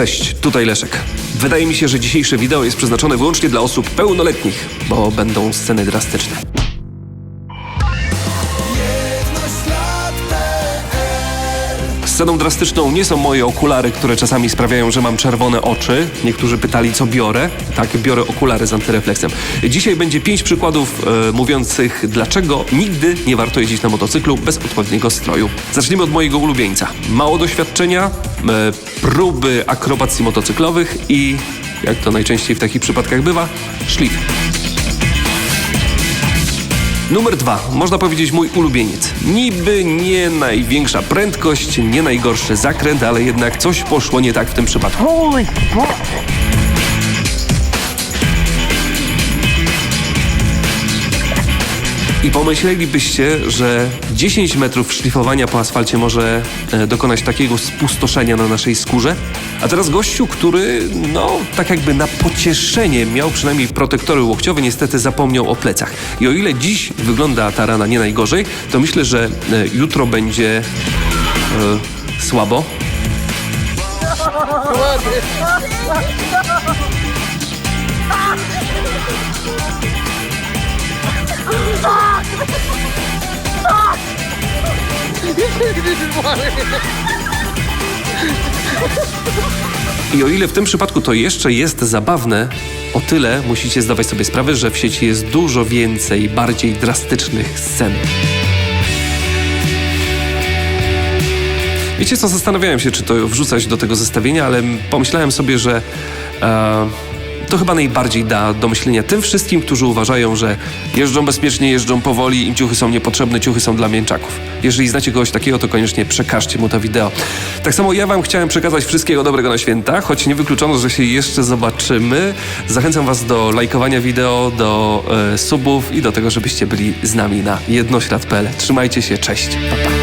Cześć, tutaj Leszek. Wydaje mi się, że dzisiejsze wideo jest przeznaczone wyłącznie dla osób pełnoletnich, bo będą sceny drastyczne. Sceną drastyczną nie są moje okulary, które czasami sprawiają, że mam czerwone oczy. Niektórzy pytali, co biorę. Tak, biorę okulary z antyrefleksem. Dzisiaj będzie pięć przykładów e, mówiących, dlaczego nigdy nie warto jeździć na motocyklu bez odpowiedniego stroju. Zaczniemy od mojego ulubieńca. Mało doświadczenia, próby akrobacji motocyklowych i, jak to najczęściej w takich przypadkach bywa, szlif. Numer dwa, można powiedzieć mój ulubieniec. Niby nie największa prędkość, nie najgorszy zakręt, ale jednak coś poszło nie tak w tym przypadku. I pomyślelibyście, że 10 metrów szlifowania po asfalcie może e, dokonać takiego spustoszenia na naszej skórze? A teraz gościu, który, no, tak jakby na pocieszenie miał przynajmniej protektory łokciowe, niestety zapomniał o plecach. I o ile dziś wygląda ta rana nie najgorzej, to myślę, że e, jutro będzie e, słabo. I o ile w tym przypadku to jeszcze jest zabawne, o tyle musicie zdawać sobie sprawę, że w sieci jest dużo więcej bardziej drastycznych scen. Wiecie co, zastanawiałem się, czy to wrzucać do tego zestawienia, ale pomyślałem sobie, że e, to chyba najbardziej da do myślenia tym wszystkim, którzy uważają, że jeżdżą bezpiecznie, jeżdżą powoli, im ciuchy są niepotrzebne, ciuchy są dla mięczaków. Jeżeli znacie kogoś takiego, to koniecznie przekażcie mu to wideo. Tak samo ja wam chciałem przekazać wszystkiego dobrego na święta, choć nie wykluczono, że się jeszcze zobaczymy. Zachęcam was do lajkowania wideo, do e, subów i do tego, żebyście byli z nami na jednoślad.pl. Trzymajcie się, cześć, pa, pa.